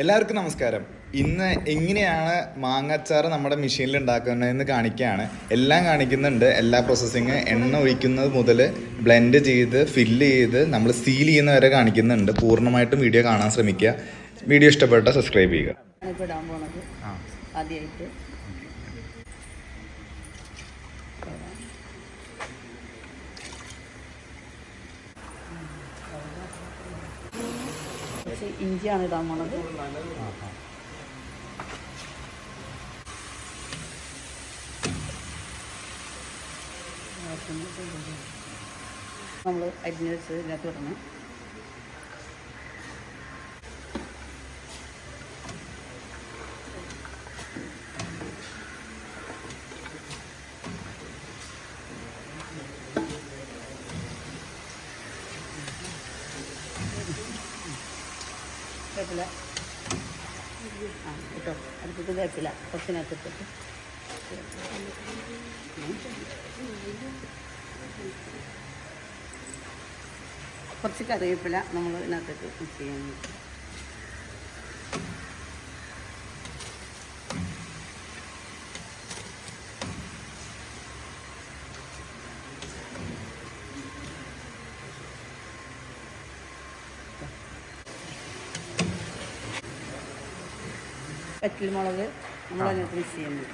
എല്ലാവർക്കും നമസ്കാരം. ഇന്ന് എങ്ങനെയാണ് മാങ്ങാച്ചാർ നമ്മുടെ മെഷീനിൽ ഉണ്ടാക്കുന്നതെന്ന് കാണിക്കുകയാണ്. എല്ലാം കാണിക്കുന്നുണ്ട്. എല്ലാ പ്രോസസ്സിങ് എണ്ണ ഒഴിക്കുന്നത് മുതൽ ബ്ലെൻഡ് ചെയ്ത് ഫില്ല് ചെയ്ത് നമ്മൾ സീൽ ചെയ്യുന്ന വരെ കാണിക്കുന്നുണ്ട്. പൂർണമായിട്ടും വീഡിയോ കാണാൻ ശ്രമിക്കുക. വീഡിയോ ഇഷ്ടപ്പെട്ട സബ്സ്ക്രൈബ് ചെയ്യുക. ആദ്യമായിട്ട് കുറച്ച് ഇഞ്ചിയാണ് ഇടാൻ പോണത്. നമ്മൾ അരിഞ്ഞ് വെച്ച് ഇതിനകത്ത് ഇടണം. വേപ്പില ആ കേട്ടോ. അടുത്തത് വേപ്പില കുറച്ചിനകത്ത് കുറച്ച് കറിവേപ്പില നമ്മൾ ഇതിനകത്തേക്ക് മിക്സ് ചെയ്യാൻ പറ്റിൽ മുളക് നമ്മൾ അതിനകത്ത് മിക്സ് ചെയ്യുന്നു.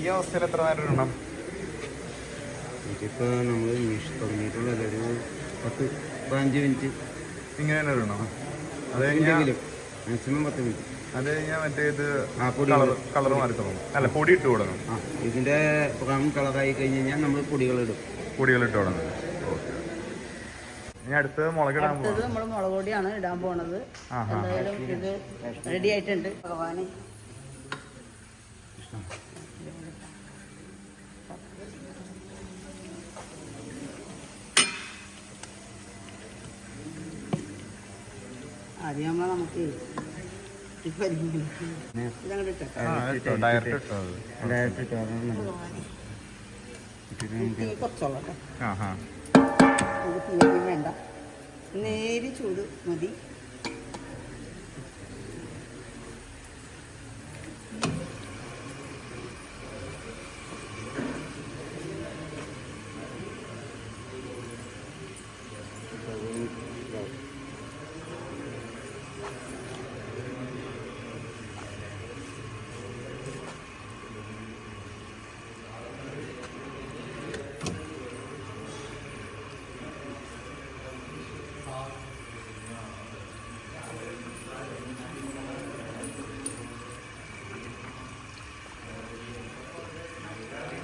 ഈ അവസ്ഥയിൽ എത്ര നേരം ഇടണം? ഇതിപ്പോൾ നമ്മൾ മിഷ് തുടങ്ങിയിട്ടുള്ളത് ഒരു പത്ത് പതിനഞ്ച് മിനിറ്റ്. ഇങ്ങനെ തന്നെ വേണോ അത് കഴിഞ്ഞാൽ എന്തെങ്കിലും? മാക്സിമം പത്ത് മിനിറ്റ്. അത് കഴിഞ്ഞാൽ മറ്റേ ഇത് ആ, പൊടി കളർ കളർ മാറി തുടങ്ങും. അല്ല പൊടി ഇട്ട് തുടങ്ങും. ആ ഇതിന്റെ ബ്രൗൺ കളറായി കഴിഞ്ഞ് കഴിഞ്ഞാൽ നമ്മൾ പൊടികളിടും. പൊടികളിട്ട് തുടങ്ങും. ഓക്കെ. ഇനി അടുത്തത് മുളകിടാൻ അടുത്തത് പോകാം നമ്മൾ മുളക് പൊടിയാണ് ഇടാൻ പോണത്. എന്തായാലും ഇത് റെഡി ആയിട്ടുണ്ട്. ഭഗവാന് ആദ്യം നമ്മൾ നമുക്ക് ഇപ്പൊ ഇതങ്ങോട്ട് ഇട്ടോ ആ, ഇട്ടോ, ഡയറക്റ്റ് ഇട്ടോ അത്. ഡയറക്റ്റ് ഇട്ടാൽ തീ കുറച്ചോളാം കേട്ടോ ആ ആ നമുക്ക് വേണ്ട. നേരി ചൂട് മതി.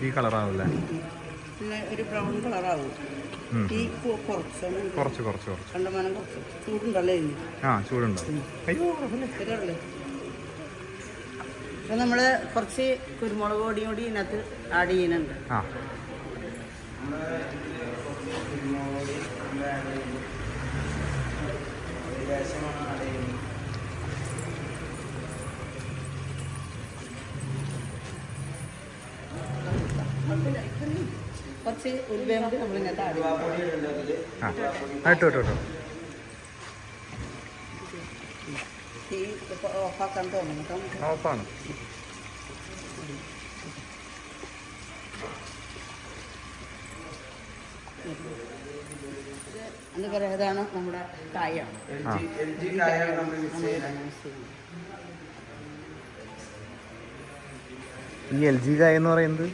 ഈ കളറാവില്ലേ? പിന്നെ ഒരു ബ്രൗൺ കളറാവും. ഈ കുറച്ച് കുറച്ച് കുറച്ച് കണ്ടമാനം കുറച്ച്. ചൂടുണ്ടല്ലോ ആ ചൂടുണ്ടോ? അയ്യോ നമ്മൾ കുറച്ച് കുരുമുളക് പൊടിയും കൂടി ഇതിനകത്ത് ആഡ് ചെയ്യുന്നുണ്ട്. ആ. കുറച്ച് നമ്മൾ ആ ഇട്ടോ ഇട്ടോ തീ ഇപ്പോൾ ഓഫാക്കാൻ തോന്നുന്നു കേട്ടോ ഓഫാണ്. എന്ന് പറയാം ഇതാണ് നമ്മുടെ കായ. ആ. ഈ എൽ ജി കായ എന്ന് പറയുന്നത്?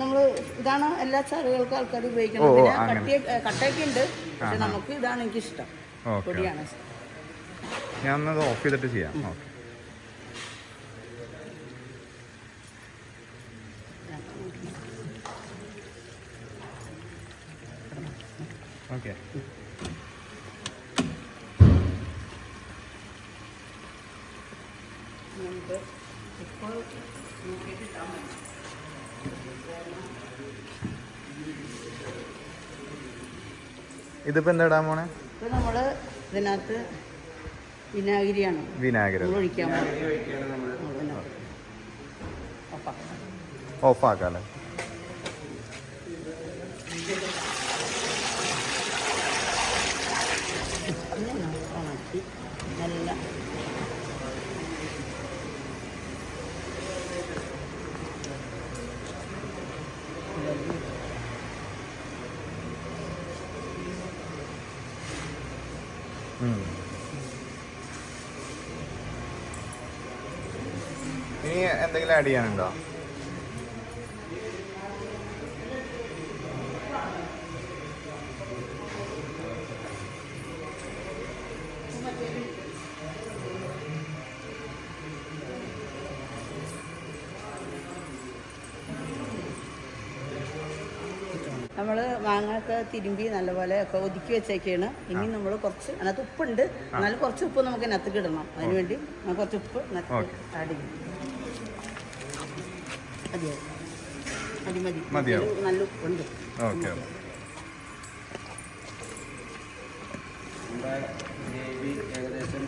നമ്മൾ ഇതാണ് എല്ലാ ചാറുകൾക്കും ആൾക്കാർ ഉപയോഗിക്കുന്നത്. പിന്നെ കട്ടിയ കട്ടയൊക്കെ ഉണ്ട്. പക്ഷെ നമുക്ക് ഇതാണ് എനിക്ക് ഇഷ്ടം പൊടിയാണ് ഞാൻ ഓഫ് ചെയ്തിട്ട് ചെയ്യാം. ഓക്കെ. ഓക്കെ നമുക്ക് ഇപ്പോൾ നോക്കിയിട്ട് ഇട്ടാൽ മതി ഇതിപ്പോ എന്താ ഇടാൻ പോണേ ഇപ്പൊ നമ്മൾ ഇതിനകത്ത് വിനാഗിരിയാണ്. വിനാഗിരി. ഒഴിക്കാൻ ഓഫാക്കാം ഓഫാക്കാല്ലേ പിന്നെ ഉണക്കി നല്ല ഇനി എന്തെങ്കിലും ആഡ് ചെയ്യാനുണ്ടോ? നമ്മൾ മാങ്ങയൊക്കെ തിരുമ്പി നല്ലപോലെ ഒക്കെ ഒതുക്കി വെച്ചേക്കാണ്. ഇനി നമ്മൾ കുറച്ച് അതിനകത്ത് ഉപ്പുണ്ട്. എന്നാലും കുറച്ച് ഉപ്പ് നമുക്ക് അതിനകത്ത് ഇടണം. അതിനുവേണ്ടി കുറച്ച് ഉപ്പ്. ആഡ് ചെയ്യും മതിയോ? മതി. മതി നല്ല ഉപ്പുണ്ട്. ഏകദേശം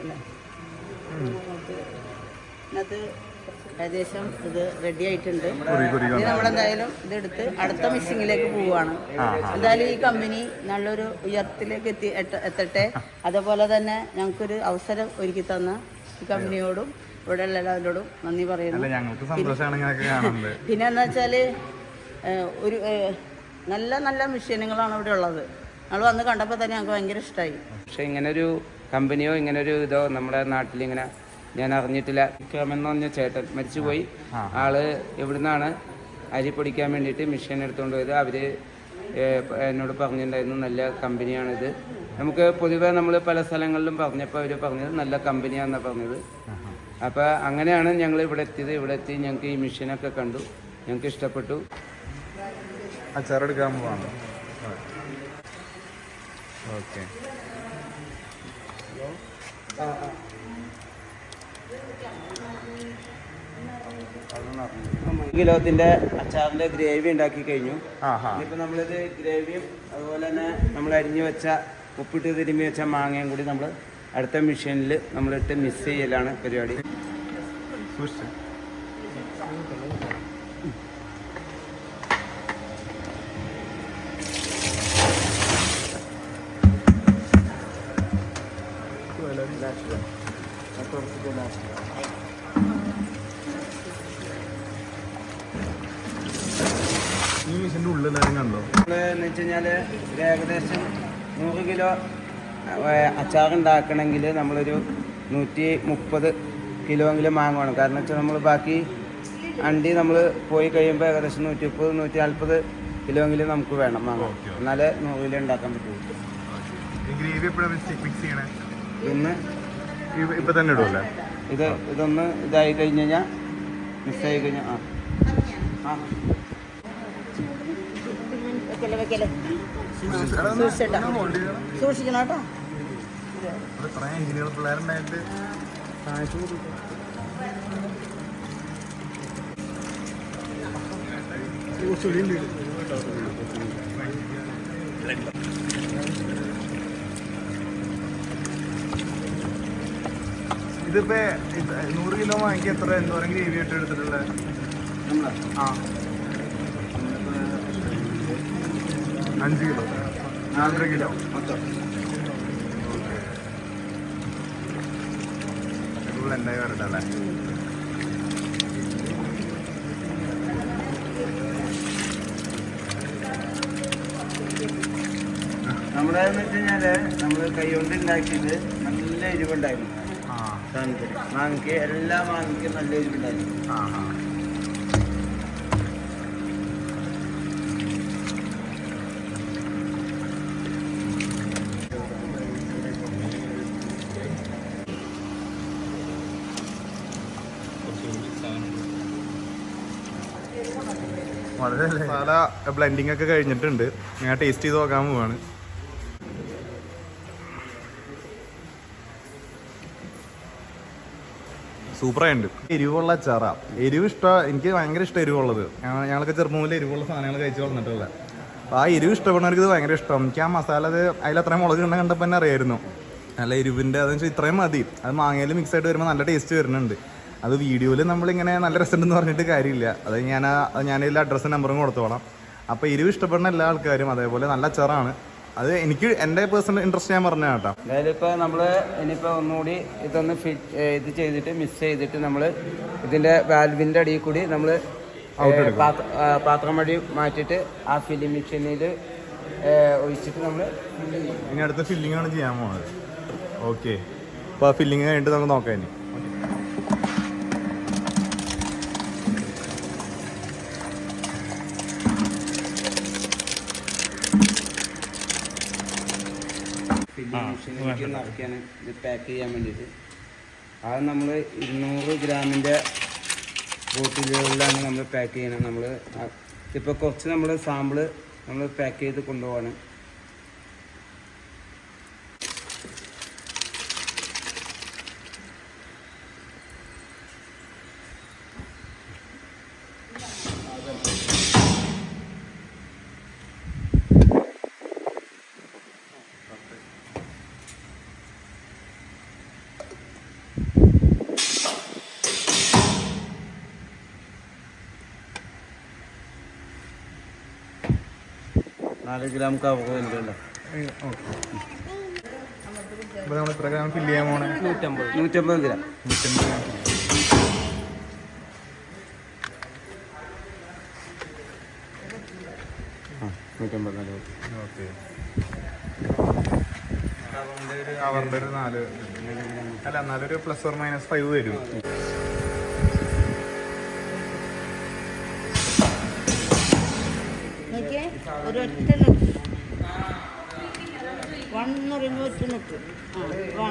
അല്ലേ? നമുക്ക് ഇതിനകത്ത് ഏകദേശം ഇത് റെഡി ആയിട്ടുണ്ട്. ഇനി നമ്മളെന്തായാലും ഇതെടുത്ത് അടുത്ത മിസ്സിങ്ങിലേക്ക് പോവുകയാണ്. എന്തായാലും ഈ കമ്പനി നല്ലൊരു ഉയർത്തിലേക്ക് എത്തി എത്തട്ടെ. അതേപോലെ തന്നെ ഞങ്ങൾക്കൊരു അവസരം ഒരുക്കി തന്ന ഈ കമ്പനിയോടും ഇവിടെ ഉള്ള എല്ലാവരോടും നന്ദി പറയുന്നു. അല്ല ഞങ്ങൾക്ക് സന്തോഷമാണ് ഇങ്ങനെയൊക്കെ കാണുന്നത്. പിന്നെ എന്താ വെച്ചാൽ ഒരു നല്ല നല്ല മെഷീനുകളാണ് ഇവിടെ ഉള്ളത്. ഞങ്ങൾ വന്ന് കണ്ടപ്പോൾ തന്നെ ഞങ്ങൾക്ക് ഭയങ്കര ഇഷ്ടമായി പക്ഷെ ഒരു കമ്പനിയോ ഇങ്ങനെ ഒരു ഇതോ നമ്മുടെ നാട്ടിൽ ഇങ്ങനെ ഞാൻ അറിഞ്ഞിട്ടില്ല വിക്രമെന്ന് പറഞ്ഞ ചേട്ടൻ മരിച്ചുപോയി. ആൾ എവിടുന്നാണ് അരി പൊടിക്കാൻ വേണ്ടിയിട്ട് മെഷീൻ എടുത്തുകൊണ്ട് പോയത്. അവർ എന്നോട് പറഞ്ഞിട്ടുണ്ടായിരുന്നു നല്ല കമ്പനിയാണിത്. നമുക്ക് പൊതുവേ നമ്മൾ പല സ്ഥലങ്ങളിലും പറഞ്ഞപ്പോൾ അവർ പറഞ്ഞത് നല്ല കമ്പനിയാണെന്നാണ് പറഞ്ഞത്. അപ്പോൾ അങ്ങനെയാണ് ഞങ്ങൾ ഇവിടെ എത്തിയത്. ഇവിടെ എത്തി ഞങ്ങൾക്ക് ഈ മെഷീനൊക്കെ കണ്ടു. ഞങ്ങൾക്ക് ഇഷ്ടപ്പെട്ടു. അച്ചാറെടുക്കാൻ പോവാണ്. ഓക്കെ. കിലോത്തിന്റെ അച്ചാറിന്റെ ഗ്രേവി ഉണ്ടാക്കി കഴിഞ്ഞു. ഇപ്പൊ നമ്മളിത് ഗ്രേവിയും അതുപോലെ തന്നെ നമ്മൾ അരിഞ്ഞു വെച്ച ഉപ്പിട്ട് തിരുമ്മി വെച്ച മാങ്ങയും കൂടി നമ്മൾ അടുത്ത മെഷീനിൽ നമ്മളിട്ട് മിക്സ് ചെയ്യലാണ് പരിപാടി. സൂക്ഷിച്ച് ഉള്ളിൽ കണ്ടോ? എന്ന് വെച്ച് കഴിഞ്ഞാൽ ഏകദേശം നൂറ് കിലോ അച്ചാർ ഉണ്ടാക്കണമെങ്കിൽ നമ്മളൊരു നൂറ്റി മുപ്പത് കിലോ എങ്കിലും മാങ്ങ വേണം കാരണം വെച്ചാൽ നമ്മൾ ബാക്കി അണ്ടി നമ്മൾ പോയി കഴിയുമ്പോൾ ഏകദേശം നൂറ്റി മുപ്പത് നൂറ്റി നാൽപ്പത് കിലോ എങ്കിലും നമുക്ക് വേണം മാങ്ങ എന്നാലേ നൂറ് കിലോ ഉണ്ടാക്കാൻ പറ്റുള്ളൂ ഇന്ന് ഇ- ഇപ്പൊ തന്നെ ഇടുമല്ലേ ഇത് ഇതൊന്ന് ഇതായി കഴിഞ്ഞ് കഴിഞ്ഞാൽ മിസ്സായി കഴിഞ്ഞാൽ ആ. ആ. ഇതിപ്പോ ഇത് നൂറ് കിലോ വാങ്ങിക്കാൻ എത്ര എന്തോരം ഗ്രേവി ആയിട്ട് എടുത്തിട്ടുള്ളത്? ആ. അഞ്ച് കിലോ. നാലര കിലോ. ഫുൾ എന്തായി വരട്ടല്ലേ നമ്മുടെ എന്ന് വെച്ച് കഴിഞ്ഞാൽ നമ്മൾ കൈകൊണ്ട് ഉണ്ടാക്കിയത് നല്ല എരിവുണ്ടായിരുന്നു. സാധനത്തിന്. മാങ്ങയ്ക്ക് എല്ലാ മാങ്ങയ്ക്കും നല്ല എരിവുണ്ടായിരുന്നു. ആ ബ്ലെൻഡിങ് ഒക്കെ കഴിഞ്ഞിട്ടുണ്ട്. ഞാൻ ടേസ്റ്റ് ചെയ്ത് നോക്കാൻ പോവാണ്. സൂപ്പറായിട്ടുണ്ട്. എരിവുള്ള അച്ചാറ. എരിവ് ഇഷ്ടമാണ് എനിക്ക് ഭയങ്കര ഇഷ്ടം എരിവുള്ളത്. ഞങ്ങളൊക്കെ ചെറുപ്പം മുതൽ എരിവുള്ള സാധനങ്ങൾ കഴിച്ച് വളർന്നിട്ടുള്ളത് അപ്പോൾ ആ എരിവ് ഇഷ്ടപ്പെടുന്നവർക്ക് ഇത് ഭയങ്കര ഇഷ്ടം. എനിക്ക് ആ മസാല അത് അതിൽ അത്രയും മുളക് കണ്ട കണ്ടപ്പോൾ തന്നെ അറിയായിരുന്നു. നല്ല എരിവിന്റെ അതെന്ന് വെച്ചാൽ ഇത്രയും മതി. അത് മാങ്ങയിൽ മിക്സ് ആയിട്ട് വരുമ്പോൾ നല്ല ടേസ്റ്റ് വരുന്നുണ്ട്. അത് വീഡിയോയിൽ നമ്മളിങ്ങനെ നല്ല രസമുണ്ടെന്ന് പറഞ്ഞിട്ട് കാര്യമില്ല. അത് ഞാൻ ഞാൻ ഇതിൽ അഡ്രസ്സും നമ്പറും കൊടുത്തോളാം. അപ്പോൾ എരിവ് ഇഷ്ടപ്പെടുന്ന എല്ലാ ആൾക്കാരും അതേപോലെ നല്ല അച്ചാറാണ്. അത് എനിക്ക് എന്റെ പേഴ്സണൽ ഇൻട്രസ്റ്റ് ഞാൻ പറഞ്ഞ കേട്ടോ. അതായത് ഇപ്പോൾ നമ്മൾ ഇനിയിപ്പോൾ ഒന്നുകൂടി ഇതൊന്ന് ഫിറ്റ് ഇത് ചെയ്തിട്ട് മിസ് ചെയ്തിട്ട് നമ്മൾ ഇതിന്റെ വാൽവിന്റെ അടിയിൽ കൂടി നമ്മൾ പാത്രം വഴി മാറ്റിയിട്ട് ആ ഫില്ലിംഗ് മെഷീനിൽ ഒഴിച്ചിട്ട് നമ്മൾ ഇനി അടുത്ത ഫില്ലിംഗ് ആണ് ചെയ്യാൻ പോകുന്നത് ഓക്കെ അപ്പോൾ ആ ഫില്ലിംഗ് കഴിഞ്ഞിട്ട് നമുക്ക് നോക്കാം ഇനി ഫില്ലിംഗ് മെഷീനിലേക്ക് നടക്കുകയാണ് ഇത് പാക്ക് ചെയ്യാൻ വേണ്ടിയിട്ട്. അത് നമ്മൾ ഇരുന്നൂറ് ഗ്രാമിന്റെ ബോട്ടിലുകളിലാണ് നമ്മൾ പാക്ക് ചെയ്യണം നമ്മൾ ഇപ്പോൾ കുറച്ച് നമ്മൾ സാമ്പിൾ നമ്മൾ പാക്ക് ചെയ്ത് കൊണ്ടുപോവാണ്. നാല് ഗ്രാം അപ്പോൾ നമ്മൾ ഇത്ര ഗ്രാം ഫില്ല് ചെയ്യാൻ പോണേ. നൂറ്റമ്പത്. നൂറ്റമ്പത് ഗ്രാം നൂറ്റമ്പത് ഗ്രാം നൂറ്റമ്പത് നാല് ഓക്കെ. കവറിന്റെ ഒരു നാല് അല്ല എന്നാലൊരു പ്ലസ് ഓർ മൈനസ് ഫൈവ് വരും. ഒരൊറ്റ നെറ്റ് വൺ പറയുമ്പോൾ ഒറ്റ ആ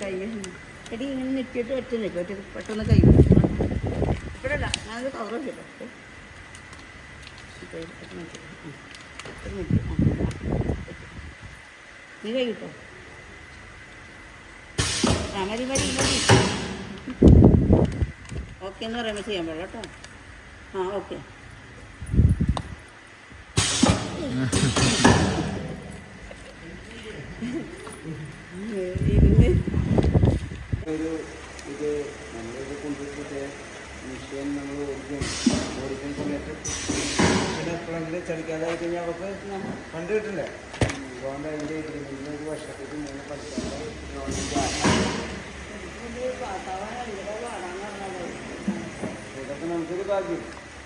കൈ എടി ഇങ്ങനെ നിൽക്കിയിട്ട് ഒറ്റ നിൽക്കും ഒറ്റ പെട്ടെന്ന് കൈ ഇപ്പോഴല്ല ഞാനത് കവർ കേട്ടോ നീ കൈ കിട്ടോ ആ മതി മതി മതി. എന്ന് പറയുമ്പോൾ ചെയ്യാൻ പാടില്ല കേട്ടോ. ആ ഓക്കെ ഒരു നമ്മൾ കഴിഞ്ഞാൽ അവർക്ക് ഫണ്ട് അതുകൊണ്ട് അതിന്റെ ഒരു വർഷത്തേക്ക് മൂന്ന് പഠിക്കാതെ ഭാഗ്യം.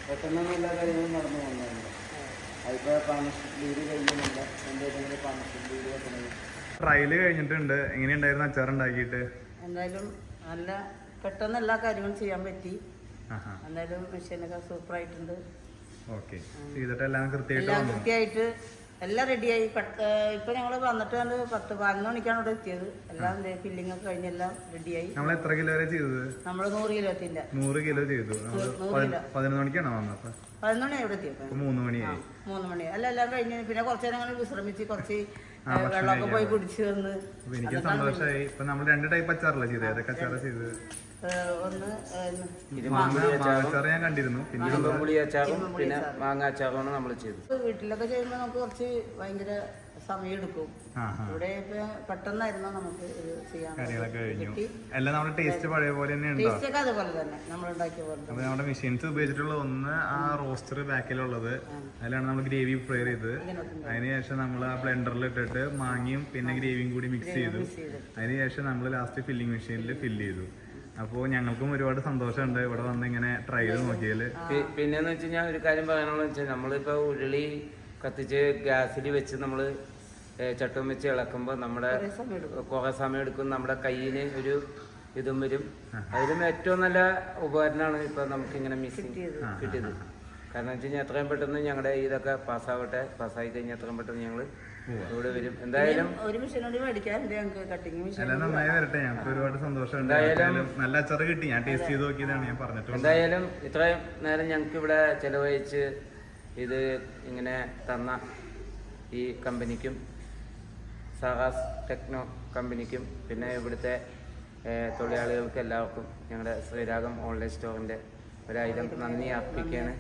പെട്ടെന്നൊന്നും എല്ലാ കാര്യങ്ങളും നടന്നു പോകുന്നുണ്ട് അതിപ്പോൾ പാർട്ണർഷിപ്പ് ലീഡ് കഴിയുന്നുണ്ട് എന്റെ ഏതെങ്കിലും പാർട്ണർഷിപ്പ് ലീഡ് വെക്കണമെങ്കിൽ ട്രയൽ കഴിഞ്ഞിട്ടുണ്ട്. എങ്ങനെയുണ്ടായിരുന്നു അച്ചാർ ഉണ്ടാക്കിയിട്ട്? എന്തായാലും നല്ല പെട്ടെന്ന് എല്ലാ കാര്യങ്ങളും ചെയ്യാൻ പറ്റി. എന്തായാലും മെഷീനൊക്കെ സൂപ്പറായിട്ടുണ്ട്. ഓക്കെ ചെയ്തിട്ട് എല്ലാം കൃത്യമായിട്ട് കൃത്യമായിട്ട് എല്ലാം റെഡിയായി ഇപ്പൊ ഞങ്ങൾ വന്നിട്ട് കണ്ട് പത്ത് പതിനൊന്ന് മണിക്കാണ് ഇവിടെ എത്തിയത്. എല്ലാം ഫില്ലിംഗ് ഒക്കെ കഴിഞ്ഞ് എല്ലാം റെഡിയായി നമ്മൾ എത്ര കിലോ വരെ ചെയ്തത്? നമ്മൾ നൂറ് കിലോ എത്തില്ല നൂറ് കിലോ ചെയ്തു. പതിനൊന്ന് മണിക്കാണോ വന്നത് പതിനൊന്ന് മണി ഇവിടെ എത്തിയപ്പോൾ ഇപ്പൊ മൂന്ന് മണിയായി. മൂന്ന് മണി അല്ല എല്ലാം കഴിഞ്ഞ് പിന്നെ കുറച്ച് നേരം അങ്ങനെ വിശ്രമിച്ച് കുറച്ച് വെള്ളമൊക്കെ പോയി കുടിച്ചു വന്ന് എനിക്ക് സന്തോഷമായി ഇപ്പൊ നമ്മൾ രണ്ട് ടൈപ്പ് അച്ചാറല്ലേ ചെയ്തത്? ഏതൊക്കെ അച്ചാറ് ചെയ്തത്? ഞാൻ കണ്ടിരുന്നു. പിന്നെ ഇരുമ്പുളി അച്ചാറും പിന്നെ മാങ്ങ അച്ചാറുമാണ് നമ്മൾ ചെയ്തത്. വീട്ടിലൊക്കെ ചെയ്യുമ്പോൾ നമുക്ക് കുറച്ച് ഭയങ്കര സമയം എടുക്കും. ആ ആ. ഇവിടെ പെട്ടെന്നായിരുന്നു നമുക്ക് ചെയ്യാൻ എല്ലാം നമ്മുടെ ടേസ്റ്റ് പഴയ പോലെ തന്നെ ഉണ്ടോ? ടേസ്റ്റ് ഒക്കെ അതുപോലെ തന്നെ നമ്മൾ ഉണ്ടാക്കിയ പോലെ നമ്മുടെ മെഷീൻസ് ഉപയോഗിച്ചിട്ടുള്ള ഒന്ന് ആ റോസ്റ്റർ ബാക്കിലുള്ളത്. അതിലാണ് നമ്മൾ ഗ്രേവി പ്രിപ്പയർ ചെയ്തത്. അതിനുശേഷം നമ്മൾ ആ ബ്ലെൻഡറിൽ ഇട്ടിട്ട് മാങ്ങയും പിന്നെ ഗ്രേവിയും കൂടി മിക്സ് ചെയ്തു. അതിനുശേഷം നമ്മൾ ലാസ്റ്റ് ഫില്ലിംഗ് മെഷീനിൽ ഫില്ല് ചെയ്തു. അപ്പോൾ ഞങ്ങൾക്കും ഒരുപാട് സന്തോഷമുണ്ട്. ഇവിടെ വന്ന് ഇങ്ങനെ ട്രൈ ചെയ്ത് നോക്കിയാൽ പിന്നെന്ന് വെച്ച് കഴിഞ്ഞാൽ ഒരു കാര്യം പറയാനുള്ളത് വെച്ചാൽ നമ്മളിപ്പോൾ ഉരുളി കത്തിച്ച് ഗ്യാസിൽ വെച്ച് നമ്മൾ ചട്ടം വെച്ച് ഇളക്കുമ്പോൾ നമ്മുടെ കുറേ സമയം എടുക്കും. നമ്മുടെ കയ്യിന് ഒരു ഇതും വരും. അതിലും ഏറ്റവും നല്ല ഉപകരണമാണ് നമുക്ക് നമുക്കിങ്ങനെ മിസ്സിങ് കിട്ടിയത്. കിട്ടിയത്. കാരണം വെച്ച് കഴിഞ്ഞാൽ എത്രയും പെട്ടെന്ന് ഞങ്ങളുടെ ഇതൊക്കെ പാസ്സാവട്ടെ പാസ്സായി കഴിഞ്ഞാൽ എത്രയും പെട്ടെന്ന് ഞങ്ങൾ ഇവിടെ വരും. എന്തായാലും ഒരു മെഷീനോട് മേടിക്കാറുണ്ട് ഞങ്ങൾക്ക് കട്ടിങ് മെഷീൻ എല്ലാം നന്നായി വരട്ടെ. ഞങ്ങൾക്ക് ഒരുപാട് സന്തോഷമുണ്ട്. എന്തായാലും- നല്ല കിട്ടി. ഞാൻ ടേസ്റ്റ് ചെയ്ത് നോക്കിയതാണ്. ഞാൻ പറഞ്ഞിട്ടുണ്ട് എന്തായാലും ഇത്രയും നേരം ഞങ്ങൾക്ക് ഇവിടെ ചെലവഴിച്ച് ഇത് ഇങ്ങനെ തന്ന ഈ കമ്പനിക്കും സഹാസ് ടെക്നോ കമ്പനിക്കും പിന്നെ ഇവിടുത്തെ തൊഴിലാളികൾക്ക് എല്ലാവർക്കും ഞങ്ങളുടെ ശ്രീരാഗം ഓൺലൈൻ സ്റ്റോറിന്റെ ഒരായിരം നന്ദി അർപ്പിക്കുകയാണ്.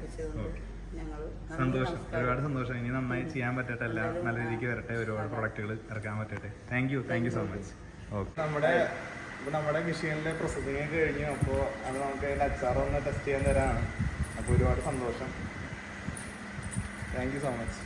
സന്തോഷം. ഒരുപാട് സന്തോഷം. ഇനി നന്നായി ചെയ്യാൻ പറ്റട്ടെ എല്ലാം നല്ല രീതിക്ക് വരട്ടെ. ഒരുപാട് പ്രൊഡക്റ്റുകൾ ഇറക്കാൻ പറ്റട്ടെ. Thank you thank you so much okay നമ്മുടെ നമ്മുടെ മെഷീനിലെ പ്രൊസസിങ് കഴിഞ്ഞു അപ്പോൾ അത് നമുക്ക് അതിന്റെ അച്ചാർ ഒന്ന് ടെസ്റ്റ് ചെയ്യാൻ തരാണ്. അപ്പോൾ ഒരുപാട് സന്തോഷം. Thank you so much